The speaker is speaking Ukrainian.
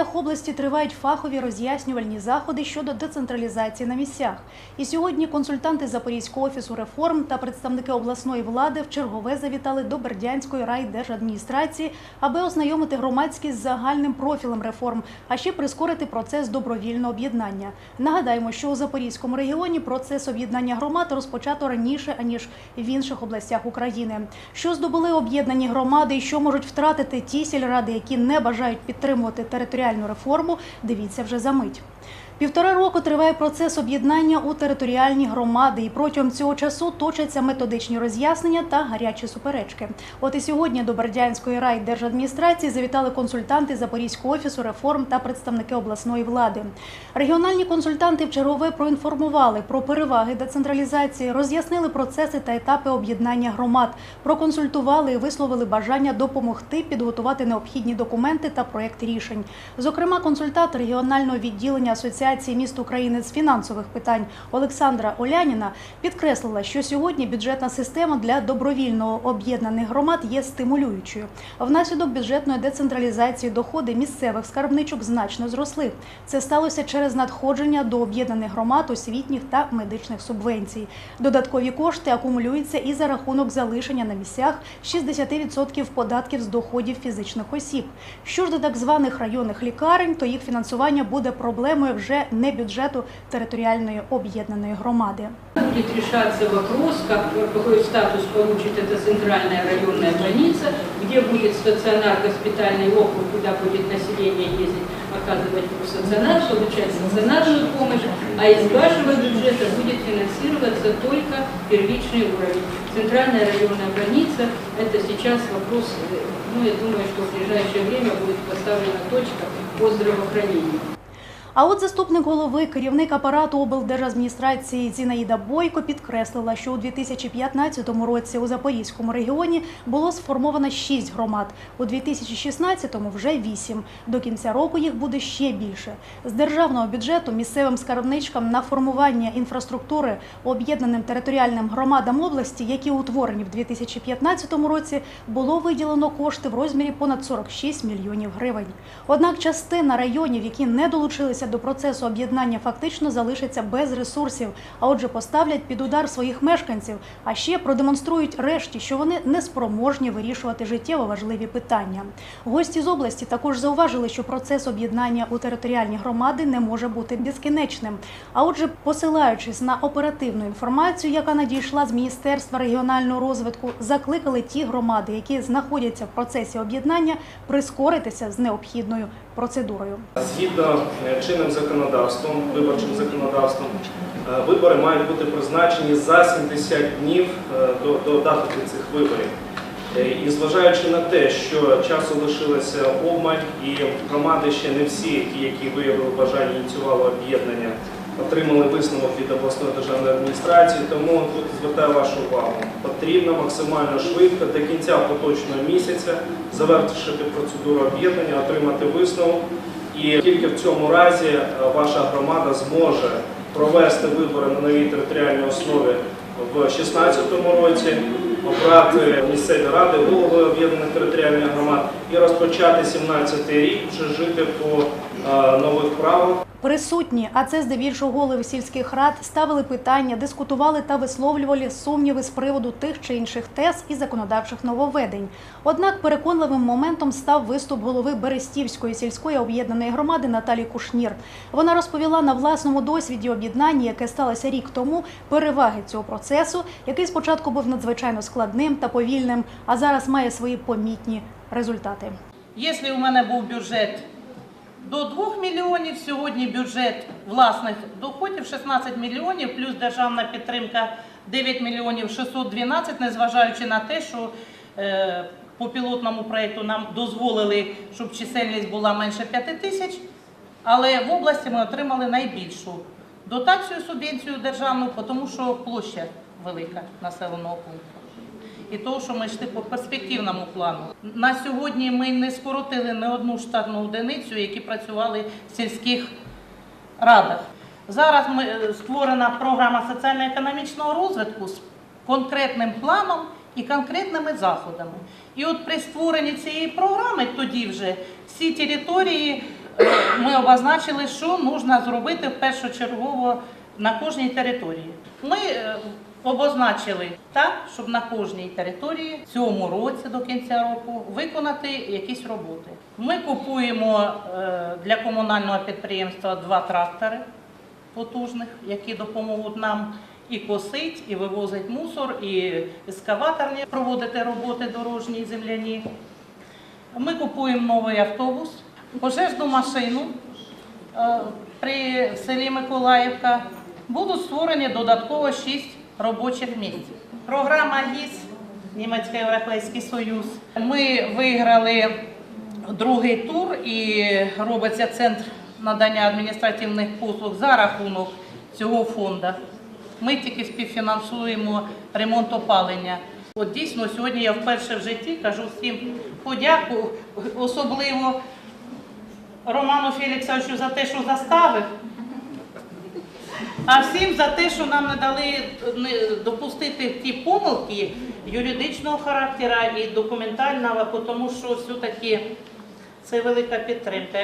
територіях області тривають фахові роз'яснювальні заходи щодо децентралізації на місцях. І сьогодні консультанти Запорізького офісу реформ та представники обласної влади в чергове завітали до Бердянської райдержадміністрації, аби ознайомити громадськість з загальним профілем реформ, а ще прискорити процес добровільного об'єднання. Нагадаємо, що у Запорізькому регіоні процес об'єднання громад розпочато раніше аніж в інших областях України. Що здобули об'єднані громади і що можуть втратити ті сільради, які не бажають підтримувати територіальну реформу, дивіться вже за мить. Півтора року триває процес об'єднання у територіальні громади, і протягом цього часу точаться методичні роз'яснення та гарячі суперечки. От і сьогодні до Бердянської райдержадміністрації завітали консультанти Запорізького офісу реформ та представники обласної влади. Регіональні консультанти в чергове проінформували про переваги децентралізації, роз'яснили процеси та етапи об'єднання громад, проконсультували і висловили бажання допомогти підготувати необхідні документи та проєкт рішень. Зокрема, консультант регіонального відділення Асоціації міст України з фінансових питань Олександра Оляніна підкреслила, що сьогодні бюджетна система для добровільно об'єднаних громад є стимулюючою. Внаслідок бюджетної децентралізації доходи місцевих скарбничок значно зросли. Це сталося через надходження до об'єднаних громад освітніх та медичних субвенцій. Додаткові кошти акумулюються і за рахунок залишення на місцях 60% податків з доходів фізичних осіб. Що ж до так званих районних лікарень, то їх фінансування буде проблемою вже не бюджету територіальної об'єднаної громади. Будет решаться вопрос, как, какой статус получит эта центральная районная больница, где будет стационар, госпитальный округ, куда будет население ездить, оказывать стационар, получать стационарную помощь, а из вашего бюджета будет финансироваться только первичный уровень. Центральная районная больница – это сейчас вопрос, э, ну, я думаю, что в ближайшее время будет поставлена точка по здравоохранению. А от заступник голови, керівник апарату облдержадміністрації Зінаїда Бойко підкреслила, що у 2015 році у Запорізькому регіоні було сформовано 6 громад, у 2016-му вже 8. До кінця року їх буде ще більше. З державного бюджету місцевим скарбничкам на формування інфраструктури об'єднаним територіальним громадам області, які утворені в 2015 році, було виділено кошти в розмірі понад 46 мільйонів гривень. Однак частина районів, які не долучилися до процесу об'єднання, фактично залишиться без ресурсів, а отже, поставлять під удар своїх мешканців, а ще продемонструють решті, що вони не спроможні вирішувати життєво важливі питання. Гості з області також зауважили, що процес об'єднання у територіальні громади не може бути безкінечним. А отже, посилаючись на оперативну інформацію, яка надійшла з Міністерства регіонального розвитку, закликали ті громади, які знаходяться в процесі об'єднання, прискоритися з необхідною процедурою. Згідно е, чинним законодавством, виборчим законодавством, е, вибори мають бути призначені за 70 днів е, до, до дати цих виборів. І зважаючи на те, що часу лишилося обмаль, і громади ще не всі, які виявили бажання ініціювали об'єднання, отримали висновок від обласної державної адміністрації, тому тут звертаю вашу увагу. Потрібно максимально швидко до кінця поточного місяця завершити процедуру об'єднання, отримати висновок. І тільки в цьому разі е, ваша громада зможе провести вибори на новій територіальній основі в 2016 році, обрати місцеві ради, голови об'єднаних територіальних громад і розпочати 17 рік вже жити по е, нових правилах. Присутні, а це здебільшого голови сільських рад, ставили питання, дискутували та висловлювали сумніви з приводу тих чи інших тез і законодавчих нововведень. Однак переконливим моментом став виступ голови Берестівської сільської об'єднаної громади Наталі Кушнір. Вона розповіла на власному досвіді об'єднання, яке сталося рік тому, переваги цього процесу, який спочатку був надзвичайно складним та повільним, а зараз має свої помітні результати. Якщо у мене був бюджет до 2 мільйонів, сьогодні бюджет власних доходів 16 мільйонів, плюс державна підтримка 9 мільйонів 612, незважаючи на те, що е, по пілотному проєкту нам дозволили, щоб чисельність була менше 5 тисяч, але в області ми отримали найбільшу дотацію, субвенцію державну, тому що площа велика населеного пункту і того, що ми йшли по перспективному плану. На сьогодні ми не скоротили не одну штатну одиницю, які працювали в сільських радах. Зараз ми, е, створена програма соціально-економічного розвитку з конкретним планом і конкретними заходами. І от при створенні цієї програми тоді вже всі території е, обозначили, що потрібно зробити першочергово на кожній території. Ми е, обозначили так, щоб на кожній території в цьому році до кінця року виконати якісь роботи. Ми купуємо е, для комунального підприємства два трактори потужних, які допоможуть нам і косить, і вивозить мусор, і ескаваторні проводити роботи дорожні земляні. Ми купуємо новий автобус, пожежну машину е, при селі Миколаївка. Будуть створені додатково 6 робочих місць. Програма ГІС, Німецький Європейський Союз. Ми виграли другий тур і робиться центр надання адміністративних послуг за рахунок цього фонду. Ми тільки співфінансуємо ремонт опалення. От дійсно сьогодні я вперше в житті кажу всім подяку, особливо Роману Феліксовичу за те, що заставив, а всім за те, що нам не дали допустити ті помилки юридичного характеру і документального, тому що все-таки це велика підтримка.